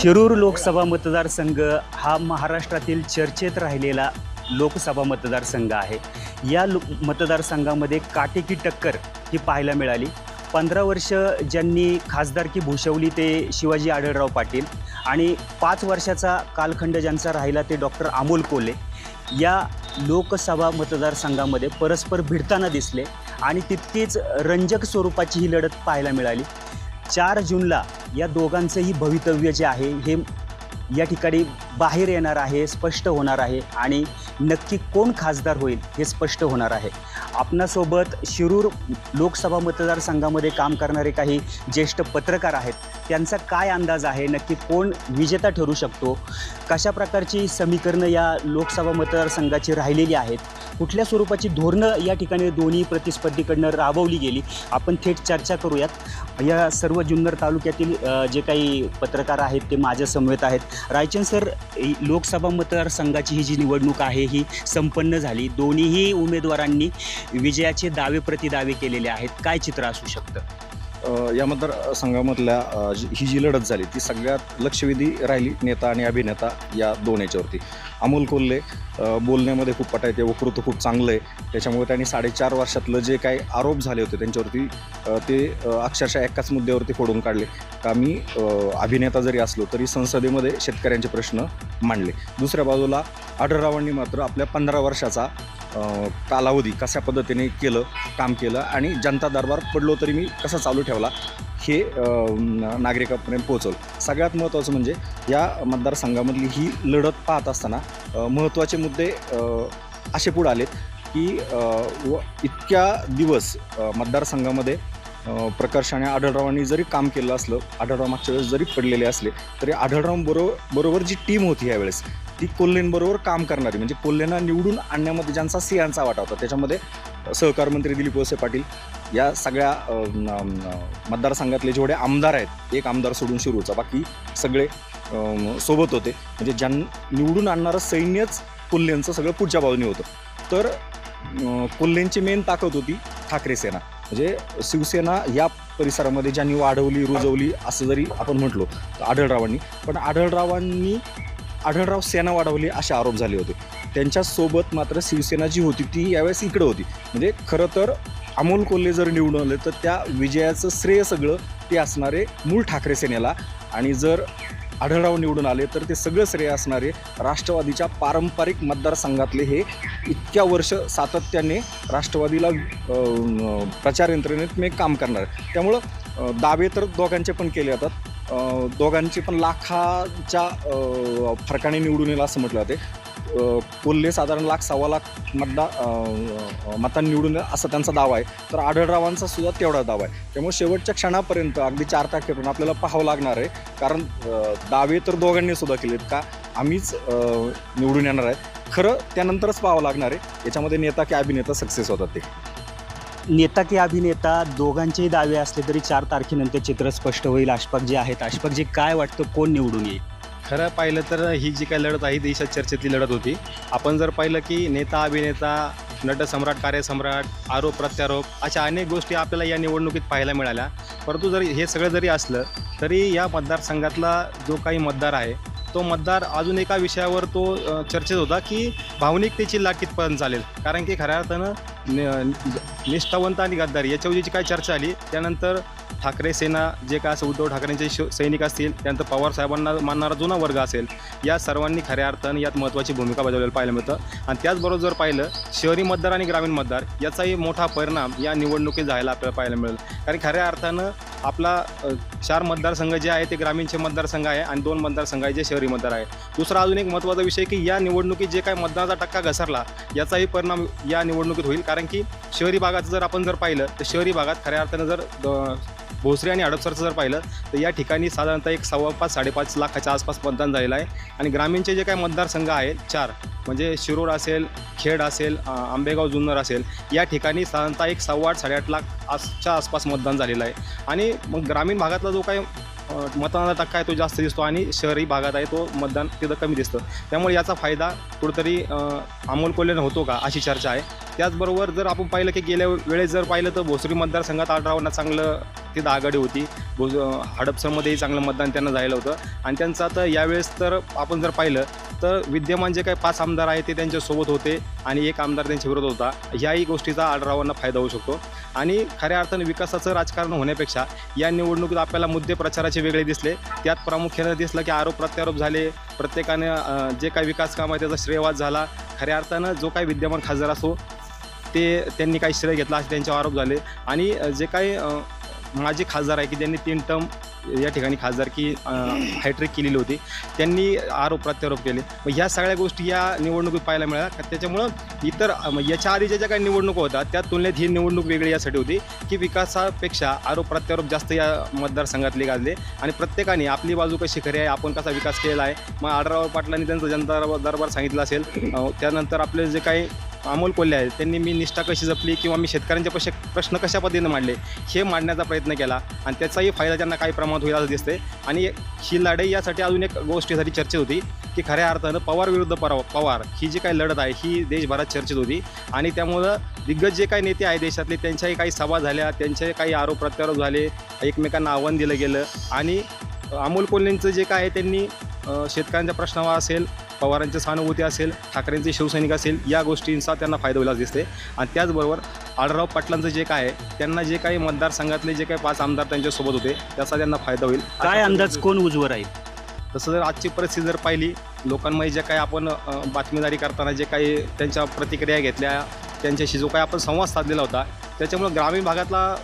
शिरूर लोकसभा मतदारसंघ हा महाराष्ट्रातील चर्चेत राहिलेला लोकसभा मतदारसंघ आहे. या लो मतदारसंघामध्ये काटेकी टक्कर ही पाहायला मिळाली. पंधरा वर्ष ज्यांनी खासदारकी भूषवली ते शिवाजी आढळराव पाटील आणि पाच वर्षाचा कालखंड ज्यांचा राहिला ते डॉक्टर अमोल कोले या लोकसभा मतदारसंघामध्ये परस्पर भिडताना दिसले आणि तितकीच रंजक स्वरूपाची ही लढत पाहायला मिळाली. चार जूनला या दोघांचंही भवितव्य जे आहे हे या ठिकाणी बाहेर येणार आहे स्पष्ट होणार आहे आणि नक्की कोण खासदार होईल हे स्पष्ट होणार आहे. आपणासोबत शिरूर लोकसभा मतदारसंघामध्ये काम करणारे काही ज्येष्ठ पत्रकार आहेत त्यांचा काय अंदाज आहे नक्की कोण विजेता ठरू शकतो कशा प्रकारची समीकरणं या लोकसभा मतदारसंघाची राहिलेली आहेत कुठल्या स्वरूपाची धोरणं या ठिकाणी दोन्ही प्रतिस्पर्धीकडनं राबवली गेली आपण थेट चर्चा करूयात. या सर्व जुन्नर तालुक्यातील जे काही पत्रकार आहेत ते माझ्या समवेत आहेत. रायचंद सर लोकसभा मतदारसंघाची ही जी निवडणूक आहे ही संपन्न झाली. दोन्हीही उमेदवारांनी विजयाचे दावे प्रतिदावे केलेले आहेत. काय चित्र असू शकतं? या मतदारसंघामधल्या जी- ही जी लढत झाली ती सगळ्यात लक्षवेधी राहिली नेता आणि अभिनेता या दोन याच्यावरती. अमोल कोल्हे बोलण्यामध्ये खूप पटायते वक्तृत्व खूप चांगलं आहे. त्याच्यामुळे त्यांनी साडेचार वर्षातलं जे काही आरोप झाले होते त्यांच्यावरती ते अक्षरशः एकाच मुद्द्यावरती फोडून काढले. का मी अभिनेता जरी असलो तरी संसदेमध्ये शेतकऱ्यांचे प्रश्न मांडले. दुसऱ्या बाजूला आढळरावांनी मात्र आपल्या पंधरा वर्षाचा कालावधी कशा पद्धतीने केलं काम केलं आणि जनता दरबार पडलो तरी मी कसा चालू ठेवला हे नागरिकांपर्यंत पोहोचवलं. सगळ्यात महत्त्वाचं म्हणजे या मतदारसंघामधली ही लढत पाहत असताना महत्त्वाचे मुद्दे असे पुढे आलेत की व इतक्या दिवस मतदारसंघामध्ये प्रकर्षाने प्रकर्ष आणि आढळरावांनी जरी काम केलं असलं आढळराव मागच्या वेळेस जरी पडलेले असले तरी आढळरावांबरोबर बरोबर जी टीम होती यावेळेस ती कोल्हेंबरोबर काम करणारी म्हणजे कोल्हेंना निवडून आणण्यामध्ये ज्यांचा सिंहांचा वाटा होता त्याच्यामध्ये सहकार मंत्री दिलीप वळसे पाटील या सगळ्या मतदारसंघातले जेवढे आमदार आहेत एक आमदार सोडून शिरूरचा बाकी सगळे सोबत होते. म्हणजे ज्यां निवडून आणणारं सैन्यच कोल्हेंचं सगळं पुढच्या बाजूने होतं. तर कोल्हेंची मेन ताकद होती ठाकरे सेना. म्हणजे शिवसेना या परिसरामध्ये ज्यांनी वाढवली रुजवली असं जरी आपण म्हटलो तर आढळरावांनी. पण आढळरावांनी आढळराव सेना वाढवली असे आरोप झाले होते. त्यांच्यासोबत मात्र शिवसेना जी होती ती यावेळेस इकडं होती. म्हणजे खरं तर अमोल कोल्हे जर निवडून आले तर त्या विजयाचं श्रेय सगळं ते असणारे मूळ ठाकरे सेनेला. आणि जर आढळराव निवडून आले तर ते सगळं श्रेय असणारे राष्ट्रवादीच्या पारंपरिक मतदारसंघातले हे इतक्या वर्ष सातत्याने राष्ट्रवादीला प्रचार यंत्रणेत मी काम करणार आहे. त्यामुळं दावे तर दोघांचे पण केले जातात. दोघांचे पण लाखाच्या फरकाने निवडून येईल असं म्हटलं जाते. कोल्हे साधारण लाख सव्वा लाख मतदा मतां निवडून असा असं त्यांचा दावा आहे. तर आढळरावांचा सुद्धा तेवढा दावा आहे. त्यामुळे शेवटच्या क्षणापर्यंत अगदी चार तारखेपर्यंत आपल्याला पाहावं लागणार आहे. कारण दावे तर दोघांनी सुद्धा केलेत का आम्हीच निवडून येणार आहेत खरं त्यानंतरच पाहावं लागणार आहे. याच्यामध्ये नेता की अभिनेता सक्सेस होतात ते. नेता की अभिनेता दोघांचेही दावे असले तरी चार तारखेनंतर चित्र स्पष्ट होईल. आशपाक जे आहेत आशपाकजी काय वाटतं कोण निवडून येईल? खरं पाहिलं तर ही जी काही लढत आहे देशात चर्चेतली लढत होती. आपण जर पाहिलं की नेता अभिनेता नटसम्राट कार्यसम्राट आरोप प्रत्यारोप अशा अनेक गोष्टी आपल्याला या निवडणुकीत पाहायला मिळाल्या. परंतु जरी हे सगळं जरी असलं तरी या मतदारसंघातला जो काही मतदार आहे तो मतदार अजून एका विषयावर तो चर्चेत होता की भावनिकतेची लाट कितपर्यंत चालेल. कारण की खऱ्या अर्थानं निष्ठावंत आणि गद्दारी याच्यावर जी काही चर्चा आली त्यानंतर ठाकरे सेना जे काय असं उद्धव ठाकरेंचे शिव सैनिक असतील त्यानंतर पवार साहेबांना मानणारा जुना वर्ग असेल या सर्वांनी खऱ्या अर्थानं यात महत्त्वाची भूमिका बजावलेली पाहायला मिळतं. आणि त्याचबरोबर जर पाहिलं शहरी मतदार आणि ग्रामीण मतदार याचाही मोठा परिणाम या निवडणुकीत जायला आपल्याला पाहायला मिळेल. कारण खऱ्या अर्थानं आपला चार मतदारसंघ जे आहे ते ग्रामीणचे मतदारसंघ आहे आणि दोन मतदारसंघ आहे जे शहरी मतदार आहे दुसरा अजून एक महत्त्वाचा विषय की या निवडणुकीत जे काय मतदानाचा टक्का घसरला याचाही परिणाम या निवडणुकीत होईल. कारण की शहरी भागात जर आपण जर पाहिलं तर शहरी भागात खऱ्या अर्थानं जर भोसरी आणि हडपसरचं जर पाहिलं तर या ठिकाणी साधारणतः एक सव्वा पाच साडेपाच लाखाच्या आसपास मतदान झालेलं आहे. आणि ग्रामीणचे जे काही मतदारसंघ आहेत चार म्हणजे शिरूर असेल खेड असेल आंबेगाव जुन्नर असेल या ठिकाणी साधारणतः एक सव्वा आठ साडेआठ लाख आसच्या आसपास मतदान झालेलं आहे. आणि मग ग्रामीण भागातला जो काही मतदानाचा टक्का आहे तो जास्त दिसतो आणि शहरी भागात आहे तो मतदान तिथं कमी दिसतं. त्यामुळे याचा फायदा कुठंतरी अमोल कोल्हेनं होतो का अशी चर्चा आहे. त्याचबरोबर जर आपण पाहिलं की गेल्या वेळेस जर पाहिलं तर भोसरी मतदारसंघात आढरावांना चांगलं तिथं आघाडी होती. भोस हडपसरमध्येही चांगलं मतदान त्यांना झालेलं होतं. आणि त्यांचं आता यावेळेस तर आपण जर पाहिलं तर विद्यमान जे काही पाच आमदार आहेत ते त्यांच्यासोबत होते आणि एक आमदार त्यांच्या विरोध होता. ह्याही गोष्टीचा आढरावांना फायदा होऊ शकतो. आणि खऱ्या अर्थानं विकासाचं राजकारण होण्यापेक्षा या निवडणुकीत आपल्याला मुद्दे प्रचाराचे वेगळे दिसले. त्यात प्रामुख्याने दिसलं की आरोप प्रत्यारोप झाले. प्रत्येकाने जे काही विकास काम आहे त्याचा श्रेयवाद झाला. खऱ्या अर्थानं जो काही विद्यमान खासदार असो ते त्यांनी काही श्रेय घेतला असे त्यांचे आरोप झाले. आणि जे काही अं, माजी खासदार आहे की ज्यांनी तीन टर्म या ठिकाणी खासदारकी हॅट्रिक केलेली होती. त्यांनी आरोप प्रत्यारोप केले. मग ह्या सगळ्या गोष्टी या निवडणुकीत पाहायला मिळाल्या. त्याच्यामुळं इतर मग याच्या आधीच्या ज्या काही निवडणुका होत्या त्या तुलनेत ही निवडणूक वेगळी यासाठी होती की विकासापेक्षा आरोप प्रत्यारोप जास्त या मतदारसंघातले गाजले. आणि प्रत्येकाने आपली बाजू कशी खरी आहे आपण कसा विकास केलेला आहे. मग आढराव पाटलांनी त्यांचा जनता दरबार सांगितलं असेल. त्यानंतर आपले जे काही अमोल कोल्हे आहेत त्यांनी मी निष्ठा कशी जपली किंवा मी शेतकऱ्यांचे पश प्रश्न कशा पद्धतीने मांडले हे मांडण्याचा प्रयत्न केला. आणि त्याचाही फायदा त्यांना काही प्रमाणात होईल असं दिसते आणि ही लढाई यासाठी अजून एक गोष्टीसाठी चर्चेत होती की खऱ्या अर्थानं पवार विरुद्ध पराव पवार ही जी काही लढत आहे ही देशभरात चर्चेत होती. आणि त्यामुळं दिग्गज जे काही नेते आहे देशातले त्यांच्याही काही सभा झाल्या त्यांचे काही आरोप प्रत्यारोप झाले एकमेकांना आव्हान दिलं गेलं. आणि अमोल कोल्हेंचं जे काय आहे त्यांनी शेतकऱ्यांच्या प्रश्नावर असेल पवारांची सहानुभूती असेल ठाकरेंचे शिवसैनिक असेल या गोष्टींचा त्यांना फायदा होईल असं दिसते आणि त्याचबरोबर आढराव पाटलांचं जे काय आहे त्यांना जे काही मतदारसंघातले जे काही पाच आमदार त्यांच्यासोबत होते त्याचा त्यांना फायदा होईल. काय अंदाज कोण उजवं राहील तसं जर आजची परिस्थिती जर पाहिली लोकांमध्ये जे काही आपण बातमीदारी करताना जे काही त्यांच्या प्रतिक्रिया घेतल्या त्यांच्याशी जो काही आपण संवाद साधलेला होता त्याच्यामुळं ग्रामीण भागातला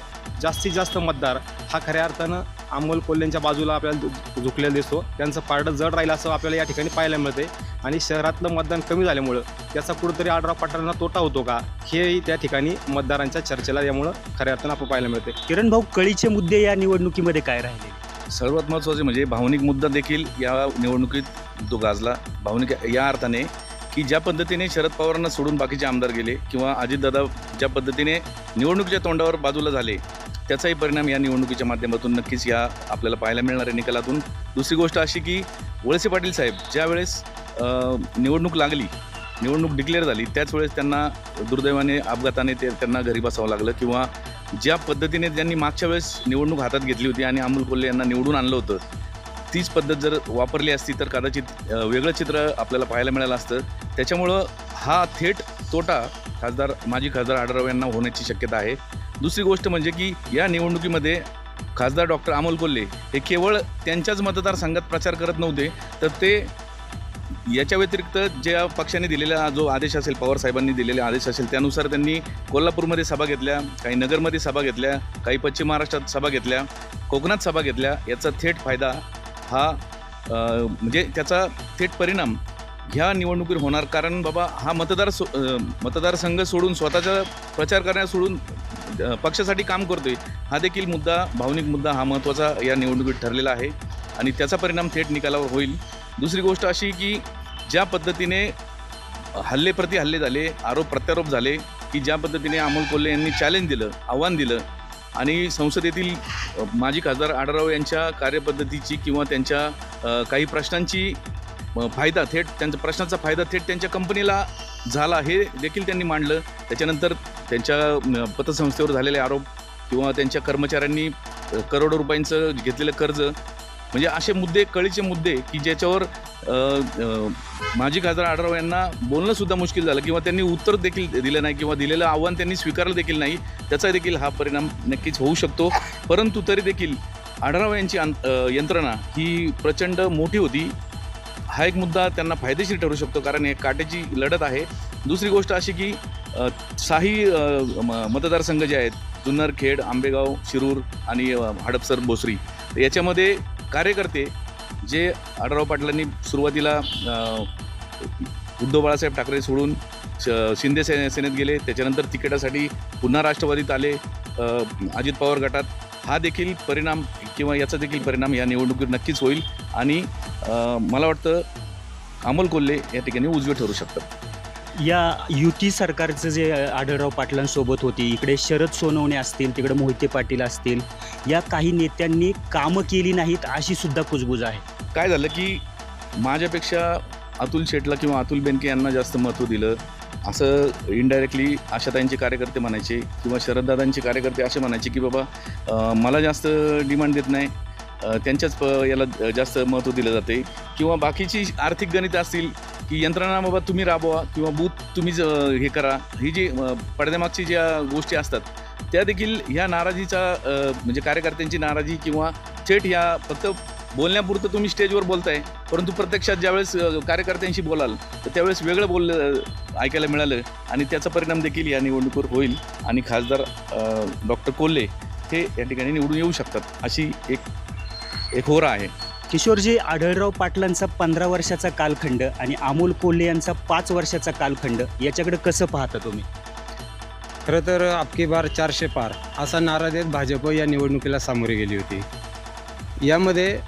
जास्तीत जास्त मतदार हा खऱ्या अर्थानं अमोल कोल्हेंच्या बाजूला आपल्याला झुकलेला दिसतो. त्यांचं पारडं जड राहील असं आपल्याला या ठिकाणी पाहायला मिळते आणि शहरातलं मतदान कमी झाल्यामुळं त्याचा कुठंतरी आडराव पाटलांना तोटा होतो का हेही त्या ठिकाणी मतदारांच्या चर्चेला यामुळं खऱ्या अर्थानं आपण पाहायला मिळते किरण भाऊ कळीचे मुद्दे या निवडणुकीमध्ये काय राहिले? सर्वात महत्त्वाचे म्हणजे भावनिक मुद्दा देखील या निवडणुकीत तो गाजला. भावनिक या अर्थाने की ज्या पद्धतीने शरद पवारांना सोडून बाकीचे आमदार गेले किंवा अजितदादा ज्या पद्धतीने निवडणुकीच्या तोंडावर बाजूला झाले त्याचाही परिणाम या निवडणुकीच्या माध्यमातून नक्कीच या आपल्याला पाहायला मिळणार आहे निकालातून. दुसरी गोष्ट अशी की वळसे पाटील साहेब ज्यावेळेस निवडणूक लागली निवडणूक डिक्लेअर झाली त्याच वेळेस त्यांना दुर्दैवाने अपघाताने ते त्यांना घरी बसावं लागलं किंवा ज्या पद्धतीने त्यांनी मागच्या वेळेस निवडणूक हातात घेतली होती आणि अमोल कोल्हे यांना निवडून आणलं होतं तीच पद्धत जर वापरली असती तर कदाचित वेगळं चित्र आपल्याला पाहायला मिळालं असतं. त्याच्यामुळं हा थेट तोटा खासदार माजी खासदार आढराव यांना होण्याची शक्यता आहे. दुसरी गोष्ट म्हणजे की या निवडणुकीमध्ये खासदार डॉक्टर अमोल कोल्हे हे केवळ त्यांच्याच मतदारसंघात प्रचार करत नव्हते तर ते याच्या व्यतिरिक्त ज्या पक्षाने दिलेला जो आदेश असेल पवार साहेबांनी आदेश असेल त्यानुसार त्यांनी कोल्हापूरमध्ये सभा घेतल्या काही नगरमध्ये सभा घेतल्या काही पश्चिम महाराष्ट्रात सभा घेतल्या कोकणात सभा घेतल्या याचा थेट फायदा हा म्हणजे त्याचा थेट परिणाम ह्या निवडणुकीवर होणार. कारण बाबा हा मतदार सो मतदारसंघ सोडून स्वतःचा प्रचार करण्यास सोडून पक्षासाठी काम करतोय. हा देखील मुद्दा भावनिक मुद्दा हा महत्त्वाचा या निवडणुकीत ठरलेला आहे आणि त्याचा परिणाम थेट निकालावर होईल. दुसरी गोष्ट अशी की ज्या पद्धतीने हल्ले प्रति हल्ले झाले आरोप प्रत्यारोप झाले की ज्या पद्धतीने अमोल कोल्हे यांनी चॅलेंज दिलं आव्हान दिलं आणि संसदेतील माजी खासदार आढाराव यांच्या कार्यपद्धतीची किंवा त्यांच्या काही प्रश्नांची फायदा थेट त्यांच्या प्रश्नाचा फायदा थेट त्यांच्या कंपनीला झाला हे देखील त्यांनी मांडलं. त्याच्यानंतर त्यांच्या पतसंस्थेवर झालेले आरोप किंवा त्यांच्या कर्मचाऱ्यांनी करोडो रुपयांचं घेतलेलं कर्ज म्हणजे असे मुद्दे कळीचे मुद्दे की ज्याच्यावर माजी खासदार आढराव यांना बोलणं सुद्धा मुश्किल झालं किंवा त्यांनी उत्तर देखील दिलं नाही किंवा दिलेलं आव्हान त्यांनी स्वीकारलं देखील नाही त्याचा देखील हा परिणाम नक्कीच होऊ शकतो. परंतु तरी देखील आढराव यांची यंत्रणा ही प्रचंड मोठी होती. हा एक मुद्दा त्यांना फायदेशीर ठरू शकतो कारण हे काटेची लढत आहे. दुसरी गोष्ट अशी की साही म- मतदारसंघ जे आहेत जुन्नर खेड आंबेगाव शिरूर आणि हडपसर भोसरी याच्यामध्ये कार्यकर्ते जे आढळराव पाटलांनी सुरुवातीला उद्धव बाळासाहेब ठाकरे सोडून श- शिंदे सेने सेनेत गेले. त्याच्यानंतर तिकिटासाठी पुन्हा राष्ट्रवादीत आले अजित पवार गटात. हा देखील परिणाम किंवा याचा देखील परिणाम या निवडणुकीत नक्कीच होईल. आणि मला वाटतं अमोल कोल्हे या ठिकाणी उजवे ठरू शकतात. या युती सरकारचं जे आढळराव पाटलांसोबत होती इकडे शरद सोनवणे असतील तिकडे मोहिते पाटील असतील या काही नेत्यांनी कामं केली नाहीत अशी सुद्धा कुजबूज आहे. काय झालं की माझ्यापेक्षा अतुल शेटला किंवा अतुल बेनके यांना जास्त महत्त्व दिलं असं इनडायरेक्टली आशाताईंचे कार्यकर्ते म्हणायचे किंवा शरददादांचे कार्यकर्ते असे म्हणायचे की बाबा मला जास्त डिमांड देत नाही त्यांच्याच प याला जास्त महत्त्व दिलं जाते किंवा बाकीची आर्थिक गणितं असतील की यंत्रणा बाबा तुम्ही राबवा किंवा बूथ तुम्हीच हे करा. ही जी पडद्यामागची ज्या गोष्टी असतात त्या देखील ह्या नाराजीचा म्हणजे कार्यकर्त्यांची नाराजी किंवा थेट ह्या फक्त बोलण्यापुरतं तुम्ही स्टेजवर बोलताय परंतु प्रत्यक्षात ज्यावेळेस कार्यकर्त्यांशी बोलाल तर त्यावेळेस वेगळं बोललं ऐकायला मिळालं आणि त्याचा परिणाम देखील या निवडणुकीवर होईल आणि खासदार डॉक्टर कोल्हे हे या ठिकाणी निवडून येऊ शकतात अशी एक एक होरा आहे. किशोरजी आढळराव पाटलांचा पंधरा वर्षाचा कालखंड आणि अमोल कोल्हे यांचा पाच वर्षाचा कालखंड याच्याकडे कसं पाहता तुम्ही? खरं तर आपकी बार चारशे पार असा नारा देत भाजप या निवडणुकीला सामोरी गेली होती. यामध्ये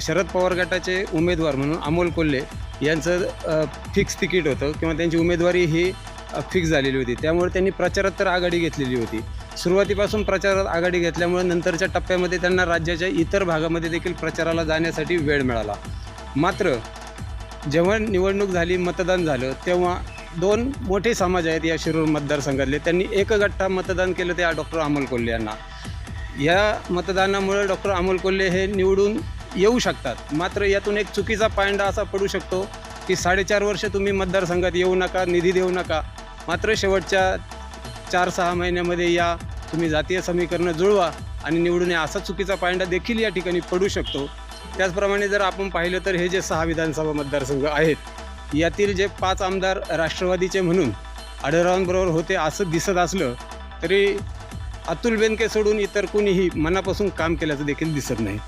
शरद पवार गटाचे उमेदवार म्हणून अमोल कोल्हे यांचं फिक्स तिकीट होतं किंवा त्यांची उमेदवारी ही फिक्स झालेली होती. त्यामुळे त्यांनी प्रचारात तर आघाडी घेतलेली होती. सुरुवातीपासून प्रचारात आघाडी घेतल्यामुळे नंतरच्या टप्प्यामध्ये त्यांना राज्याच्या इतर भागामध्ये देखील प्रचाराला जाण्यासाठी वेळ मिळाला. मात्र जेव्हा निवडणूक झाली मतदान झालं तेव्हा दोन मोठे समाज आहेत या शिरूर मतदारसंघातले. त्यांनी एकगठ्ठा मतदान केलं ते डॉक्टर अमोल कोल्हे यांना. या मतदानामुळे डॉक्टर अमोल कोल्हे हे निवडून येऊ शकतात. मात्र यातून एक चुकीचा पायंडा असा पडू शकतो की साडेचार वर्ष तुम्ही मतदारसंघात येऊ नका निधी देऊ नका. मात्र शेवटच्या चार सहा महिन्यामध्ये या तुम्ही जातीय समीकरणं जुळवा आणि निवडून या असा चुकीचा पायंडा देखील या ठिकाणी पडू शकतो. त्याचप्रमाणे जर आपण पाहिलं तर हे जे सहा विधानसभा मतदारसंघ आहेत यातील जे पाच आमदार राष्ट्रवादीचे म्हणून आढळरावांबरोबर होते असं दिसत असलं तरी अतुल बेनके सोडून इतर कोणीही मनापासून काम केल्याचं देखील दिसत नाही.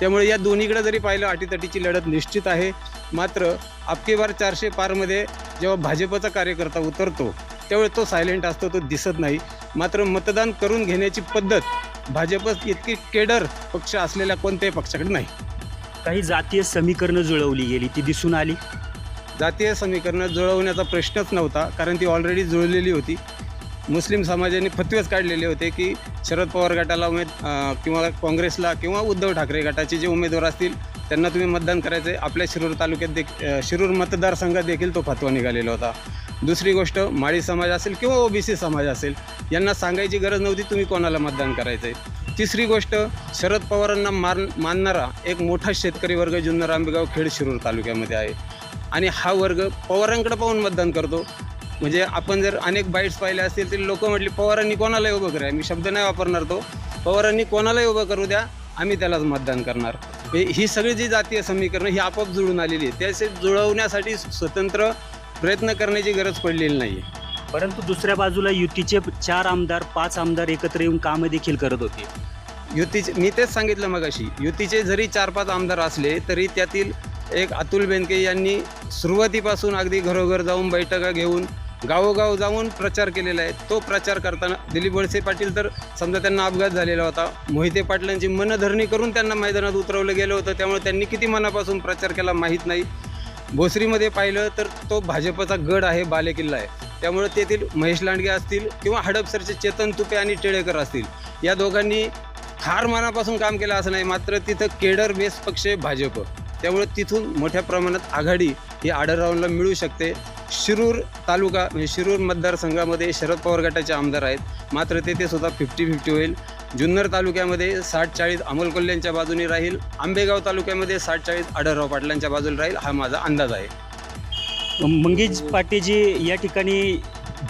त्यामुळे या दोन्हीकडे जरी पाहिलं अटीतटीची लढत निश्चित आहे. मात्र अबकी बार चारशे पारमध्ये जेव्हा भाजपचा कार्यकर्ता उतरतो त्यावेळी तो सायलेंट असतो तो दिसत नाही. मात्र मतदान करून घेण्याची पद्धत भाजप इतकी केडर पक्ष असलेल्या कोणत्याही पक्षाकडे नाही. काही जातीय समीकरणं जुळवली गेली ती दिसून आली. जातीय समीकरणं जुळवण्याचा प्रश्नच नव्हता कारण ती ऑलरेडी जुळलेली होती. मुस्लिम समाजाने फतवेच काढलेले होते की शरद पवार गटाला उमेद किंवा काँग्रेसला किंवा उद्धव ठाकरे गटाचे जे उमेदवार असतील त्यांना तुम्ही मतदान करायचं आहे आपल्या शिरूर तालुक्यात देख शिरूर मतदारसंघात देखील तो फतवा निघालेला होता. दुसरी गोष्ट माळी समाज असेल किंवा ओबीसी समाज असेल यांना सांगायची गरज नव्हती तुम्ही कोणाला मतदान करायचं आहे तिसरी गोष्ट शरद पवारांना मार मानणारा एक मोठा शेतकरी वर्ग जुन्नर आंबेगाव खेड शिरूर तालुक्यामध्ये आहे. आणि हा वर्ग पवारांकडे पाहून मतदान करतो. म्हणजे आपण जर अनेक बाईट्स पाहिले असतील तरी लोक म्हटले पवारांनी कोणालाही उभं करा मी शब्द नाही वापरणार तो. पवारांनी कोणालाही उभं करू द्या आम्ही त्यालाच मतदान करणार. हे ही सगळी जी जातीय समीकरणं ही आपोआप जुळून आलेली आहे त्याचे जुळवण्यासाठी स्वतंत्र प्रयत्न करण्याची गरज पडलेली नाही परंतु दुसऱ्या बाजूला युतीचे चार आमदार पाच आमदार एकत्र येऊन कामं देखील करत होते. युतीचे मी तेच सांगितलं मगाशी. युतीचे जरी चार पाच आमदार असले तरी त्यातील एक अतुल बेनके यांनी सुरुवातीपासून अगदी घरोघर जाऊन बैठका घेऊन गावोगाव जाऊन प्रचार केलेला आहे. तो प्रचार करताना दिलीप वळसे पाटील तर समजा त्यांना अपघात झालेला होता. मोहिते पाटलांची मनधरणी करून त्यांना मैदानात उतरवलं गेलं होतं. त्यामुळे त्यांनी किती मनापासून प्रचार केला माहीत नाही. भोसरीमध्ये पाहिलं तर तो भाजपचा गड आहे बालेकिल्ला आहे. त्यामुळे तेथील महेश लांडगे असतील किंवा हडपसरचे चेतन तुपे आणि टिळेकर असतील या दोघांनी फार मनापासून काम केलं असं नाही मात्र तिथं केडर बेस पक्ष आहे भाजप. त्यामुळे तिथून मोठ्या प्रमाणात आघाडी ही आढळरावांना मिळू शकते. शिरूर तालुका म्हणजे शिरूर मतदारसंघामध्ये शरद पवार गटाचे आमदार आहेत मात्र तेथे सुद्धा फिफ्टी फिफ्टी होईल. जुन्नर तालुक्यामध्ये साठ चाळीस अमोल कोल्ह्यांच्या बाजूने राहील. आंबेगाव तालुक्यामध्ये साठ चाळीस आढळराव पाटलांच्या बाजूने राहील. हा माझा अंदाज आहे. मंगेश पाटेजी या ठिकाणी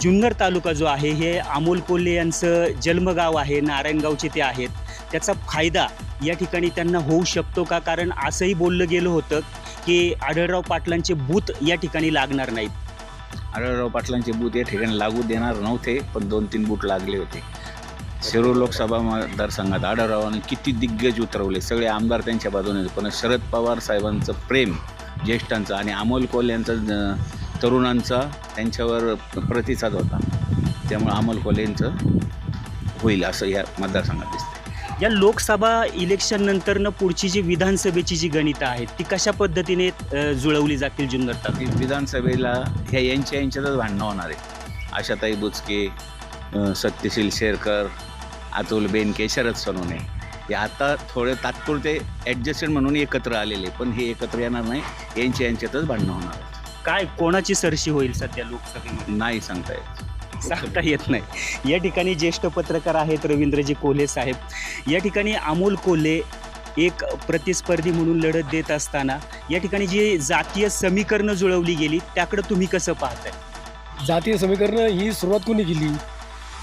जुन्नर तालुका जो आहे हे अमोल कोल्हे यांचं जन्मगाव आहे नारायणगावचे ते आहेत. त्याचा फायदा या ठिकाणी त्यांना होऊ शकतो का? कारण असंही बोललं गेलं होतं की आढळराव पाटलांचे बूथ या ठिकाणी लागणार नाहीत. आढळराव पाटलांचे बूथ या ठिकाणी लागू देणार नव्हते पण दोन तीन बूथ लागले होते. शिरूर लोकसभा मतदारसंघात आढळरावांनी किती दिग्गज उतरवले? सगळे आमदार त्यांच्या बाजूने. पण शरद पवार साहेबांचं प्रेम ज्येष्ठांचं आणि अमोल कोल यांचा तरुणांचा त्यांच्यावर प्रतिसाद होता. त्यामुळे अमोल कोल यांचं होईल असं या मतदारसंघात दिसतं या लोकसभा इलेक्शन नंतरनं पुढची जी विधानसभेची जी गणितं आहेत ती कशा पद्धतीने जुळवली जातील जुन्नर तालुक्यात? विधानसभेला ह्या यांच्या यांच्यातच भांडणं होणार आहे. आशाताई बुचके सत्यशील शेरकर अतुल बेनके शरद सोनवणे. हे आता थोडे तात्पुरते ॲडजस्टमेंट म्हणून एकत्र आलेले पण हे एकत्र येणार नाही. यांच्या यांच्यातच भांडणं होणार आहेत. काय कोणाची सरशी होईल सध्या लोकसभेमध्ये? नाही सांगता येत. सांगता येत नाही. या ठिकाणी ज्येष्ठ पत्रकार आहेत रवींद्रजी कोल्हे साहेब. या ठिकाणी अमोल कोल्हे एक प्रतिस्पर्धी म्हणून लढत देत असताना या ठिकाणी जी जातीय समीकरणं जुळवली गेली त्याकडे तुम्ही कसं पाहताय? जातीय समीकरणं ही सुरुवात कोणी केली?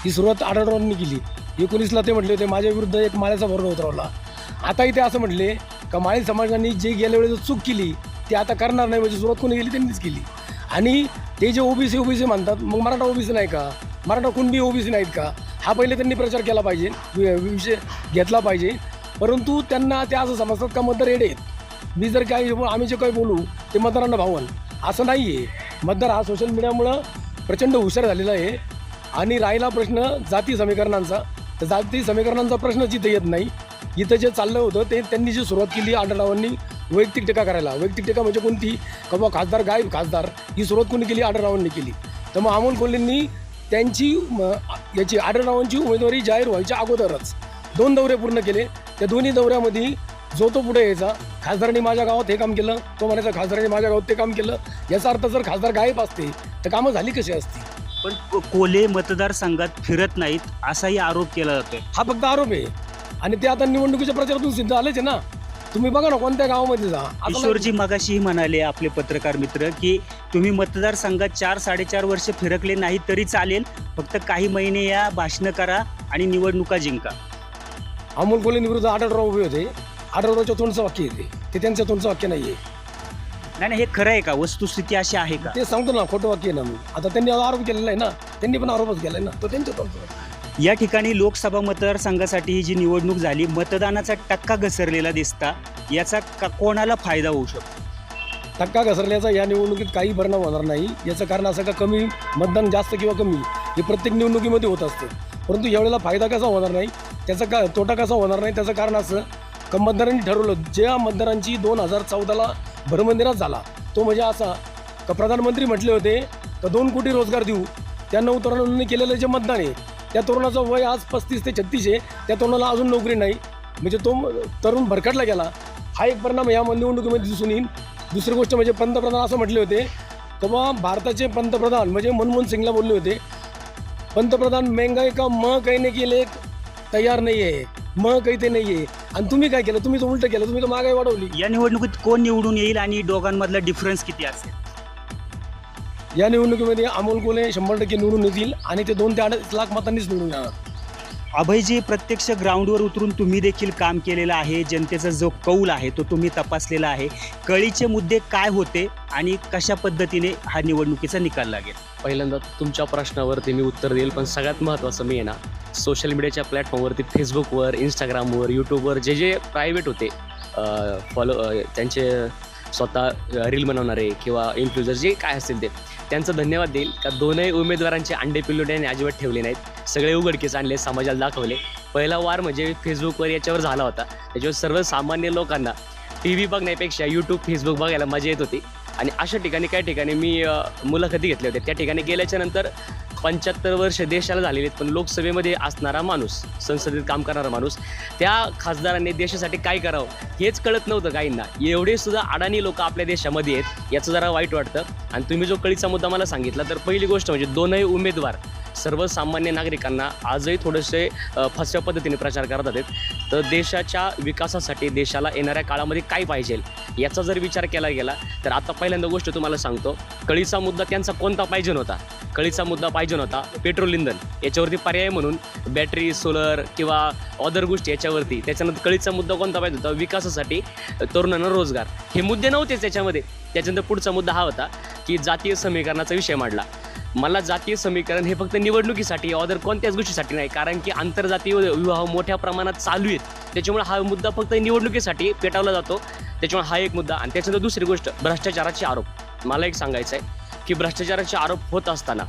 ही सुरुवात आढळरावांनी केली. एकोणीसला ते म्हटले होते माझ्या विरुद्ध एक माळ्याचा भरणा उतरवला. आताही ते असं म्हटले का माळी समाजाने जे गेल्या वेळेस चूक केली ते आता करणार नाही म्हणजे सुरुवात कोणी केली त्यांनीच केली. आणि ते जे ओबीसी ओबीसी म्हणतात मग मराठा ओबीसी नाही का? मराठा कुणबी ओबीसी नाहीत का? हा पहिले त्यांनी प्रचार केला पाहिजे वि- विषय घेतला पाहिजे. परंतु त्यांना ते असं समजतात का मतदार येडे आहेत? मी जर काही आम्ही जे काही बोलू ते मतदारांना भावन. असं नाही आहे मतदार हा सोशल मीडियामुळं प्रचंड हुशार झालेला आहे. आणि राहिला प्रश्न जाती समीकरणांचा. तर जाती समीकरणांचा प्रश्नच इथं येत नाही इथं जे चाललं होतं ते त्यांनी जी सुरुवात केली आढळरावांनी वैयक्तिक टीका करायला. वैयक्तिक टीका म्हणजे कोणती? का खासदार गायब खासदार ही सुरुवात कोणी केली? आढळरावांनी केली. तर मग अमोल कोल्हेंनी त्यांची याची आढळरावांची उमेदवारी जाहीर व्हायच्या अगोदरच दोन दौरे पूर्ण केले. त्या दोन्ही दौऱ्यामध्ये जो तो पुढे यायचा खासदारांनी माझ्या गावात हे काम केलं तो म्हणायचा खासदारांनी माझ्या गावात ते काम केलं. याचा अर्थ जर खासदार गायब असते तर कामं झाली कशी असती? पण को- कोल्हे मतदारसंघात फिरत नाहीत असाही आरोप केला जातोय. हा फक्त आरोप आहे. आणि ते आता निवडणुकीच्या प्रचारातून सिद्ध आलेच आहे ना. तुम्ही बघा ना कोणत्या गावामध्ये जा. आता किशोरजी मगाशीही म्हणाले आपले पत्रकार मित्र की तुम्ही मतदारसंघात चार साडेचार वर्ष फिरकले नाही तरी चालेल. फक्त काही महिने या भाषणं करा आणि निवडणुका जिंका. अमोल कोल्हे विरुद्ध आढळराव उभे होते. आढळरावच्या तोंडचं वाक्य येते ते. त्यांच्या तोंडचं वाक्य नाही आहे नाही नाही हे खरं आहे का? वस्तुस्थिती अशी आहे का? ते सांगतो ना खोटं वाक्य आहे ना मी. आता त्यांनी आरोप केलेला आहे ना. त्यांनी पण आरोपच केलाय ना. तो त्यांच्या. या ठिकाणी लोकसभा मतदारसंघासाठी ही जी निवडणूक झाली मतदानाचा टक्का घसरलेला दिसता. याचा का कोणाला फायदा होऊ शकतो? टक्का घसरल्याचा या निवडणुकीत काही परिणाम होणार नाही. याचं कारण असं का? कमी मतदान जास्त किंवा कमी हे प्रत्येक निवडणुकीमध्ये होत असते. परंतु यावेळेला फायदा कसा होणार नाही? त्याचा का तोटा कसा होणार नाही? त्याचं कारण असं का मतदारांनी ठरवलं ज्या मतदारांची दोन हजार चौदाला भरमंदिरात झाला. तो म्हणजे असा का प्रधानमंत्री म्हटले होते का दोन कोटी रोजगार देऊ. त्या नऊ तरुणांनी केलेलं जे मतदान आहे त्या तरुणाचं वय आज पस्तीस ते छत्तीस आहे. त्या तरुणाला अजून नोकरी नाही. म्हणजे तो तरुण भरकटला गेला. हा एक परिणाम या निवडणुकीमध्ये दिसून येईल. दुसरी गोष्ट म्हणजे पंतप्रधान असं म्हटले होते तेव्हा भारताचे पंतप्रधान म्हणजे मनमोहन सिंगला बोलले होते पंतप्रधान महंगाई का म कहने के लिए तयार नाही आहे म काही ते नाही आहे आणि तुम्ही काय केलं? तुम्ही तर उलट केलं. तुम्ही तर महागाई वाढवली. या निवडणुकीत कोण निवडून येईल आणि दोघांमधला डिफरन्स किती असेल? या निवडणुकीमध्ये अमोल कोल्हे शंभर टक्के निवडून येतील आणि ते दोन ते अडीच लाख मतांनीच निवडून येणार. अभयजी प्रत्यक्ष ग्राउंडवर उतरून तुम्ही देखील काम केलेलं आहे. जनतेचा जो कौल आहे तो तुम्ही तपासलेला आहे. कळीचे मुद्दे काय होते आणि कशा पद्धतीने हा निवडणुकीचा निकाल लागेल? पहिल्यांदा तुमच्या प्रश्नावरती मी उत्तर देईल पण सगळ्यात महत्त्वाचं मी आहे ना सोशल मीडियाच्या प्लॅटफॉर्मवरती फेसबुकवर इंस्टाग्रामवर यूट्यूबवर जे जे प्रायव्हेट होते फॉलो त्यांचे स्वतः रील बनवणारे किंवा इन्फ्लुएन्सर जे काय असतील ते त्यांचं धन्यवाद देईल. का दोनही उमेदवारांचे अंडे पिल्लू अजिबात ठेवले नाहीत. सगळे उघडकीस आणले समाजाला दाखवले. पहिला वार म्हणजे फेसबुकवर याच्यावर झाला होता. त्याच्यावर सर्वसामान्य लोकांना टी व्ही बघण्यापेक्षा यूट्यूब फेसबुक बघायला मजा येत होती. आणि अशा ठिकाणी काही ठिकाणी मी मुलाखती घेतल्या होत्या. त्या ठिकाणी गेल्याच्यानंतर पंच्याहत्तर वर्ष देशाला झालेले आहेत पण लोकसभेमध्ये असणारा माणूस संसदेत काम करणारा माणूस त्या खासदारांनी देशासाठी काय करावं हेच कळत नव्हतं काहींना. एवढे सुद्धा अडाणी लोक आपल्या देशामध्ये आहेत याचं जरा वाईट वाटतं. आणि तुम्ही जो कळीचा मुद्दा मला सांगितला तर पहिली गोष्ट म्हणजे दोनही उमेदवार सर्वसामान्य नागरिकांना आजही थोडेसे फसव्या पद्धतीने प्रचार करत आहेत. तर देशाच्या विकासासाठी देशाला येणाऱ्या काळामध्ये काय पाहिजे याचा जर विचार केला गेला तर आता पहिल्यांदा गोष्ट तुम्हाला सांगतो. कळीचा मुद्दा त्यांचा कोणता पाहिजे होता कळीचा मुद्दा पाहिजे होता पेट्रोल इंधन याच्यावरती पर्याय म्हणून बॅटरी सोलर किंवा अदर गोष्टी याच्यावरती त्याच्यानंतर कळीचा मुद्दा कोणता पाहिजे होता? विकासासाठी तरुणांना रोजगार. हे मुद्दे नव्हतेच त्याच्यामध्ये त्याच्यानंतर पुढचा मुद्दा हा होता की जातीय समीकरणाचा विषय मांडला. मला जातीय समीकरण हे फक्त निवडणुकीसाठी अदर कोणत्याच गोष्टीसाठी नाही. कारण की आंतरजातीय विवाह मोठ्या प्रमाणात चालू आहेत. त्याच्यामुळे हा मुद्दा फक्त निवडणुकीसाठी पेटवला जातो. त्याच्यामुळे हा एक मुद्दा. आणि त्याच्यानंतर दुसरी गोष्ट भ्रष्टाचाराचे आरोप. मला एक सांगायचं आहे की भ्रष्टाचाराचे आरोप होत असताना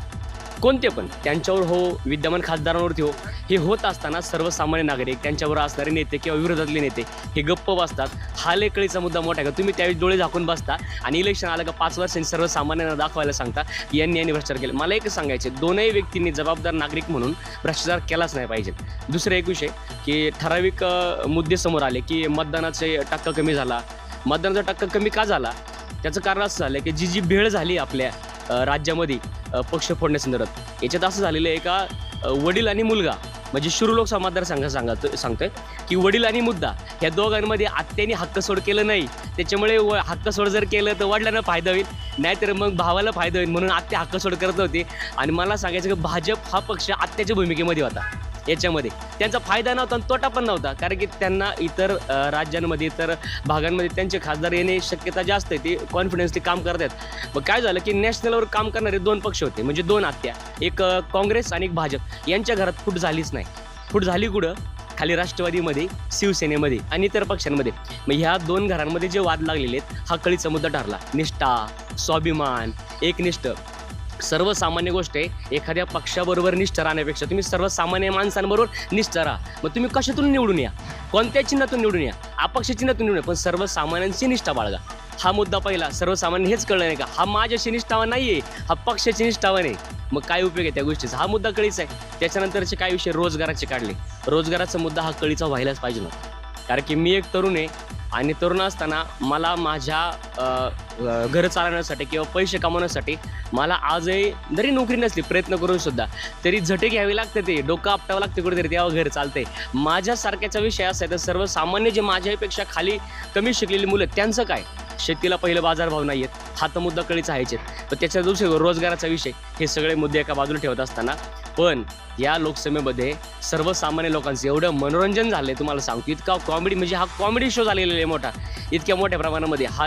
कोणते पण त्यांच्यावर हो विद्यमान खासदारांवरती हो हे होत असताना सर्वसामान्य नागरिक त्यांच्यावर असणारे नेते किंवा विरोधातले नेते हे गप्प बसतात. हा लेकळीचा मुद्दा मोठा आहे का? तुम्ही त्यावेळी डोळे झाकून बसता आणि इलेक्शन आलं का पाच वर्षांनी सर्वसामान्यांना दाखवायला सांगता यांनी यांनी भ्रष्टाचार केला. मला एक सांगायचे दोनही व्यक्तींनी जबाबदार नागरिक म्हणून भ्रष्टाचार केलाच नाही पाहिजे. दुसरं एक विषय की ठराविक मुद्दे समोर आले की मतदानाचे टक्का कमी झाला. मतदानाचा टक्का कमी का झाला? त्याचं कारण असं झालं की जी जी भेळ झाली आपल्या राज्यामध्ये पक्ष फोडण्यासंदर्भात. याच्यात असं झालेलं आहे का वडील आणि मुलगा म्हणजे शिरू लोकसभा मतदारसंघ सांगत सांगतोय की वडील आणि मुद्दा ह्या दोघांमध्ये आत्याने हक्क सोड केलं नाही. त्याच्यामुळे व हक्क सोड जर केलं तर वडिलांना फायदा होईल नाहीतर मग भावाला फायदा होईल म्हणून आत्या हक्क सोड करत होते आणि मला सांगायचं की भाजप हा पक्ष आत्याच्या भूमिकेमध्ये होता. याच्यामध्ये. त्यांचा फायदा नव्हता आणि तोटा पण नव्हता. कारण की त्यांना इतर राज्यांमध्ये इतर भागांमध्ये त्यांचे खासदार येणे शक्यता जास्त आहे. ते कॉन्फिडन्सली काम करतात. मग काय झालं की नॅशनलवर काम करणारे दोन पक्ष होते. म्हणजे दोन आत्या. एक काँग्रेस आणि एक भाजप. यांच्या घरात फूट झालीच नाही. फूट झाली कुठं? खाली राष्ट्रवादीमध्ये शिवसेनेमध्ये आणि इतर पक्षांमध्ये. मग ह्या दोन घरांमध्ये जे वाद लागलेले आहेत हा कळीचा मुद्दा ठरला. निष्ठा स्वाभिमान एकनिष्ठ. सर्वसामान्य गोष्ट आहे एखाद्या पक्षाबरोबर निष्ठ राहण्यापेक्षा तुम्ही सर्वसामान्य माणसांबरोबर निष्ठा राहा. मग तुम्ही कशातून निवडून या? कोणत्या चिन्हातून निवडून या? अपक्ष चिन्हातून निवडून या पण सर्वसामान्यांची निष्ठा बाळगा. हा मुद्दा पहिला सर्वसामान्य हेच कळलं नाही का? हा माझ्याशी निष्ठावा नाही आहे हा पक्षाची निष्ठावा नाही मग काय उपयोग आहे त्या गोष्टीचा? हा मुद्दा कळीचा आहे. त्याच्यानंतरचे काय विषय? रोजगाराचे काढले. रोजगाराचा मुद्दा हा कळीचा व्हायलाच पाहिजे ना. कारण की मी एक तरुण आहे आणि तरुण असताना मला माझ्या घर चालवण्यासाठी किंवा पैसे कमावण्यासाठी मला आजही जरी नोकरी नसली प्रयत्न करून सुद्धा तरी झटे घ्यावी लागते ते डोकं आपटावं लागते कुठेतरी तेव्हा घर चालते. माझ्यासारख्याचा विषय असा आहे तर सर्वसामान्य जे माझ्यापेक्षा खाली कमी शिकलेली मुलं त्यांचं काय? शेतीला पहिलं बाजारभाव नाही आहेत हा तर मुद्दा कळीचा आहेच पण त्याच्या दिवशी रोजगाराचा विषय हे सगळे मुद्दे एका बाजूला ठेवत असताना पण या लोकसभेमध्ये सर्वसामान्य लोकांचं एवढं मनोरंजन झालं आहे तुम्हाला सांगतो. इतका कॉमेडी म्हणजे हा कॉमेडी शो झालेला आहे मोठा. इतक्या मोठ्या प्रमाणामध्ये हा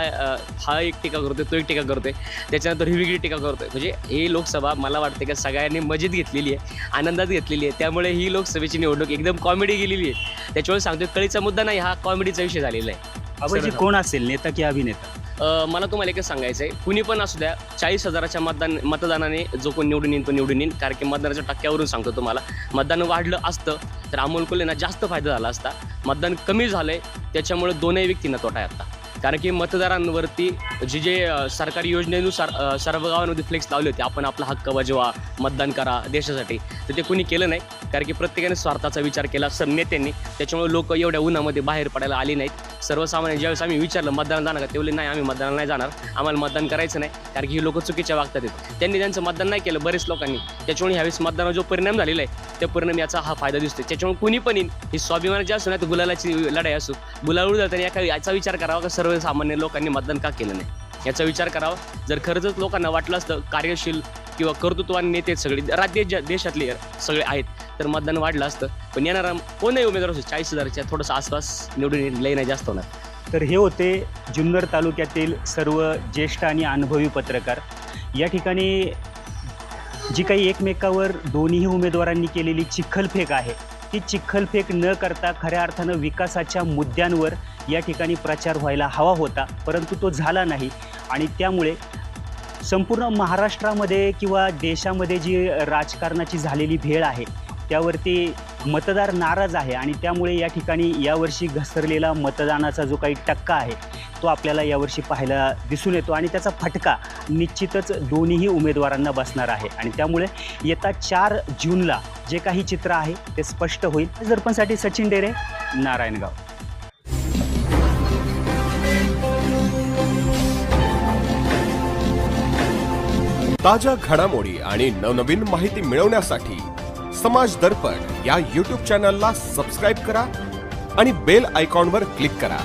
हा एक टीका करतोय तो एक टीका करतोय. त्याच्यानंतर ही वेगळी टीका करतोय. म्हणजे ही लोकसभा मला वाटते का सगळ्यांनी मजेत घेतलेली आहे आनंदात घेतलेली आहे. त्यामुळे ही लोकसभेची निवडणूक एकदम कॉमेडी गेलेली आहे. त्याच्यामुळे सांगतोय कळीचा मुद्दा नाही हा कॉमेडीचा विषय झालेला आहे. कोण असेल? नेता की अभिनेता? मला तुम्हाला एकच सांगायचं आहे कुणी पण असू द्या चाळीस हजाराच्या मतदान मतदानाने जो कोण निवडून येईल तो निवडून येईल कारण की मतदानाच्या टक्क्यावरून सांगतो तुम्हाला मतदान वाढलं असतं तर अमोल कोल्हेंना जास्त फायदा झाला असता. मतदान कमी झालं आहे त्याच्यामुळे दोनही व्यक्तींना तोटा आहे आता. कारण की मतदारांवरती जे जे सरकारी योजनेनुसार सर्व गावांमध्ये फ्लेक्स लावले होते. आपण आपला हक्क बजवा मतदान करा देशासाठी. तर ते कुणी केलं नाही. कारण की प्रत्येकाने स्वार्थाचा विचार केला सर नेत्यांनी. त्याच्यामुळे लोक एवढ्या उन्हामध्ये बाहेर पडायला आली नाहीत. सर्वसामान्य ज्यावेळेस आम्ही विचारलं मतदान जाणार का? तेवढे नाही आम्ही मतदानाला नाही जाणार. आम्हाला मतदान करायचं नाही. कारण की ही लोक चुकीच्या वागतात त्यांनी त्यांचं मतदान नाही केलं बरेच लोकांनी. त्याच्यामुळे ह्यावेळेस मतदानावर जो परिणाम झालेला आहे त्या परिणाम याचा हा फायदा दिसतो त्याच्यामुळे कुणी पण येईल ही स्वाभिमानाची असो नाही तर गुलालाची लढाई असो गुलाल उडताना एका याचा विचार करावा का? सर्वसामान्य लोकांनी मतदान का केलं नाही? याचा विचार करावा. जर खरंच लोकांना वाटलं असतं कार्यशील किंवा कर्तृत्वान नेते सगळे राज्य ज्या- देशातले सगळे आहेत तर मतदान वाढलं असतं. पण येणारा कोणही उमेदवार असतो चाळीस हजारच्या थोडंसं आसपास निवडून लय नाही जास्त होणार. तर हे होते जुन्नर तालुक्यातील सर्व ज्येष्ठ आणि अनुभवी पत्रकार. या ठिकाणी जी काही एकमेकावर दोन्ही उमेदवारांनी केलेली चिखलफेक आहे ती चिखलफेक न करता खऱ्या अर्थानं विकासाच्या मुद्द्यांवर या ठिकाणी प्रचार व्हायला हवा होता परंतु तो झाला नाही. आणि त्यामुळे संपूर्ण महाराष्ट्रामध्ये किंवा देशामध्ये जी राजकारणाची झालेली भेळ आहे त्यावरती मतदार नाराज आहे. आणि त्यामुळे या ठिकाणी यावर्षी घसरलेला मतदानाचा जो काही टक्का आहे तो आपल्याला यावर्षी पाहायला दिसून येतो आणि त्याचा फटका निश्चितच दोन्हीही उमेदवारांना बसणार आहे. आणि त्यामुळे येत्या चार जूनला जे काही चित्र आहे ते स्पष्ट होईल. दर्पणसाठी सचिन डेरे नारायणगाव. ताज्या घडामोडी आणि नवनवीन माहिती मिळवण्यासाठी समाज दर्पण या यूट्यूब चॅनलला सबस्क्राईब करा आणि बेल आयकॉनवर क्लिक करा.